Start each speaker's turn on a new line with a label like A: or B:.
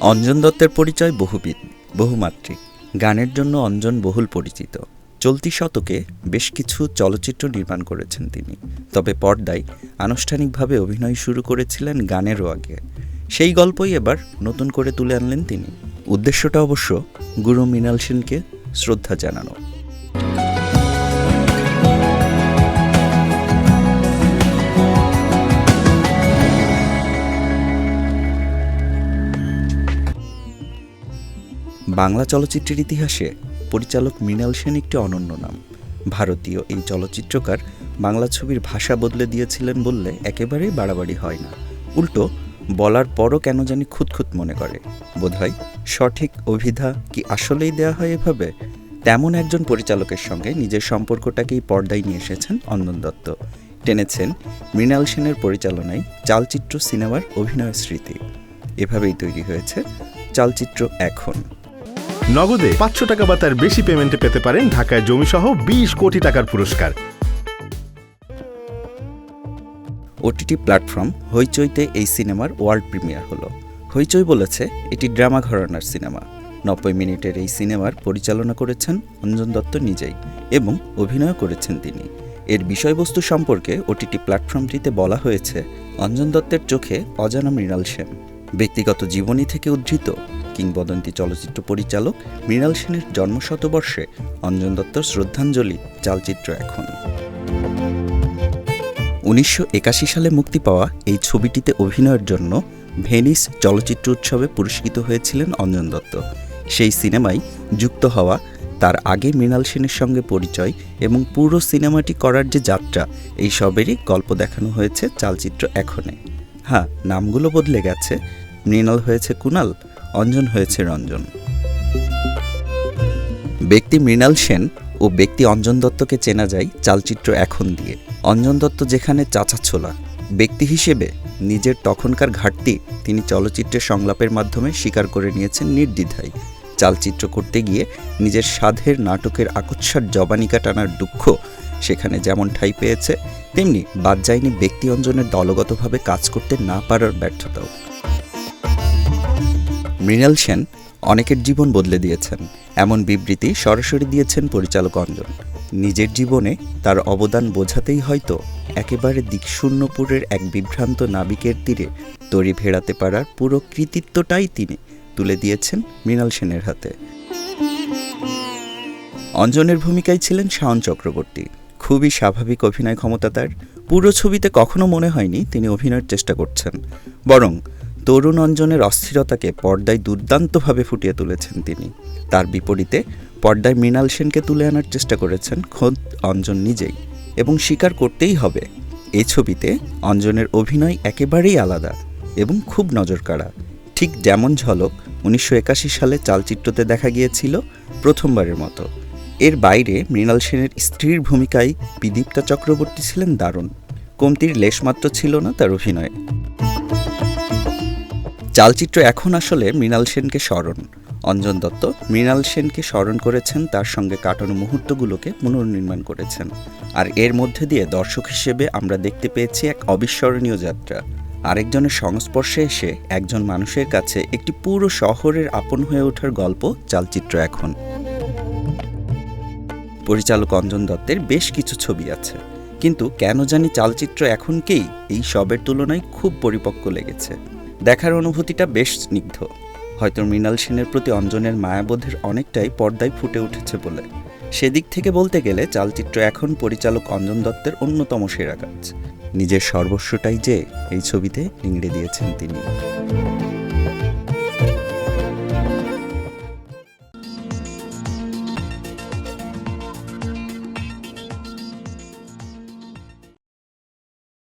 A: অঞ্জন দত্তের পরিচয় বহুবিধ, বহুমাত্রিক। গানের জন্য অঞ্জন বহুল পরিচিত। চলতি শতকে বেশ কিছু চলচ্চিত্র নির্মাণ করেছেন তিনি। তবে পর্দায় আনুষ্ঠানিকভাবে অভিনয় শুরু করেছিলেন গানেরও আগে। সেই গল্পই এবার নতুন করে তুলে আনলেন তিনি। উদ্দেশ্যটা অবশ্য গুরু মৃণাল সেনকে শ্রদ্ধা জানানো। বাংলা চলচ্চিত্রের ইতিহাসে পরিচালক মৃণাল সেন একটি অনন্য নাম। ভারতীয় এই চলচ্চিত্রকার বাংলা ছবির ভাষা বদলে দিয়েছিলেন বললে একেবারেই বাড়াবাড়ি হয় না। উল্টো, বলার পরও কেন জানি খুঁতখুত মনে করে। বোধহয় সঠিক অভিধা কি আসলেই দেয়া হয় এভাবে? তেমন একজন পরিচালকের সঙ্গে নিজের সম্পর্কটাকেই পর্দায় নিয়ে এসেছেন অন্দন দত্ত। টেনেছেন মৃণাল সেনের পরিচালনায় চালচিত্র সিনেমার অভিনয় স্মৃতি। এভাবেই তৈরি হয়েছে চালচিত্র এখন।
B: নগদে পাঁচশো টাকা বা তার বেশি পেমেন্টে পেতে পারেন ঢাকায় জমিসহ বিশ কোটি টাকার পুরস্কার।
A: ওটিটি প্ল্যাটফর্ম হইচইতে এই সিনেমার ওয়ার্ল্ড প্রিমিয়ার হলো। হইচই বলেছে, এটি ড্রামা ঘরানার সিনেমা। নব্বই মিনিটের এই সিনেমার পরিচালনা করেছেন অঞ্জন দত্ত নিজেই এবং অভিনয় করেছেন তিনি। এর বিষয়বস্তু সম্পর্কে ওটিটি প্ল্যাটফর্মটিতে বলা হয়েছে, অঞ্জন দত্তের চোখে অজানা মৃণাল সেন। ব্যক্তিগত জীবনী থেকে উদ্ধৃত কিংবদন্তি চলচ্চিত্র পরিচালক মৃণাল সেনের জন্মশতবর্ষে অঞ্জন দত্তর শ্রদ্ধাঞ্জলি চালচিত্র এখন। উনিশশো একাশি সালে মুক্তি পাওয়া এই ছবিটিতে অভিনয়ের জন্য ভেনিস চলচ্চিত্র উৎসবে পুরস্কৃত হয়েছিলেন অঞ্জন দত্ত। সেই সিনেমায় যুক্ত হওয়া, তার আগে মৃণাল সেনের সঙ্গে পরিচয় এবং পুরো সিনেমাটি করার যে যাত্রা, এই সবেরই গল্প দেখানো হয়েছে চালচিত্র এখনে। হ্যাঁ নামগুলো বদলে গেছে। মৃণাল হয়েছে কুনাল অঞ্জন হয়েছে রঞ্জন। ব্যক্তি মৃণাল সেন ও ব্যক্তি অঞ্জন দত্তকে চেনা যায় চালচিত্র এখন দিয়ে। অঞ্জন দত্ত যেখানে চাচা ছোলা, ব্যক্তি হিসেবে নিজের তখনকার ঘাটতি তিনি চলচ্চিত্রের সংলাপের মাধ্যমে স্বীকার করে নিয়েছেন নির্দ্বিধায়। চালচিত্র করতে গিয়ে নিজের সাধের নাটকের আকস্মার জবানিকা টানার দুঃখ সেখানে যেমন ঠাঁই পেয়েছে, তেমনি বাদ যায়নি ব্যক্তি অঞ্জনের দলগতভাবে কাজ করতে না পারার ব্যর্থতাও। মৃণাল সেন অনেকের জীবন বদলে দিয়েছেন। এমন বিবৃতি সরাসরি দিয়েছেন পরিচালক অঞ্জন। নিজের জীবনে তার অবদান বোঝাতেই হয়তো একেবারে দিকশূন্যপুরের এক বিভ্রান্ত নাবিকের তীরে তরি ভেড়াতে পারার পুরো কৃতিত্বটাই তিনি তুলে দিয়েছেন মৃণাল সেনের হাতে। অঞ্জনের ভূমিকায় ছিলেন শাওন চক্রবর্তী। খুবই স্বাভাবিক অভিনয় ক্ষমতা তার। পুরো ছবিতে কখনো মনে হয়নি তিনি অভিনয়ের চেষ্টা করছেন। বরং তরুণ অঞ্জনের অস্থিরতাকে পর্দায় দুর্দান্তভাবে ফুটিয়ে তুলেছেন তিনি। তার বিপরীতে, পর্দায় মৃণাল সেনকে তুলে আনার চেষ্টা করেছেন খোদ অঞ্জন নিজেই এবং স্বীকার করতেই হবে এই ছবিতে অঞ্জনের অভিনয় একেবারেই আলাদা এবং খুব নজরকাড়া। ঠিক যেমন ঝলক উনিশশো একাশি সালে চালচিত্রতে দেখা গিয়েছিল প্রথমবারের মতো। এর বাইরে মৃণাল সেনের স্ত্রীর ভূমিকায় বিদীপ্তা চক্রবর্তী ছিলেন দারুণ। কমতির লেশমাত্র ছিল না তার অভিনয়ে। চালচিত্র এখন আসলে মৃণাল সেনকে স্মরণ। অঞ্জন দত্ত মৃণাল সেনকে স্মরণ করেছেন, তার সঙ্গে কাটানো মুহূর্তগুলোকে পুনর্নির্মাণ করেছেন। আর এর মধ্যে দিয়ে দর্শক হিসেবে আমরা দেখতে পেয়েছি এক অবিস্মরণীয় যাত্রা। আরেকজনের সংস্পর্শে এসে একজন মানুষের কাছে একটি পুরো শহরের আপন হয়ে ওঠার গল্প চালচিত্র এখন। পরিচালক অঞ্জন দত্তের বেশ কিছু ছবি আছে। কিন্তু কেন জানি চালচিত্র এখনকেই এই সবের তুলনায় খুব পরিপক্ক লেগেছে। দেখার অনুভূতিটা বেশ স্নিগ্ধ। হয়তো মৃণাল সেনের প্রতি অঞ্জনের মায়াবোধের অনেকটাই পর্দায় ফুটে উঠেছে বলে। সেদিক থেকে বলতে গেলে চালচিত্র এখন পরিচালক অঞ্জন দত্তের অন্যতম সেরা কাজ। নিজের সর্বস্বটাই যে এই ছবিতে নিংড়ে দিয়েছেন তিনি।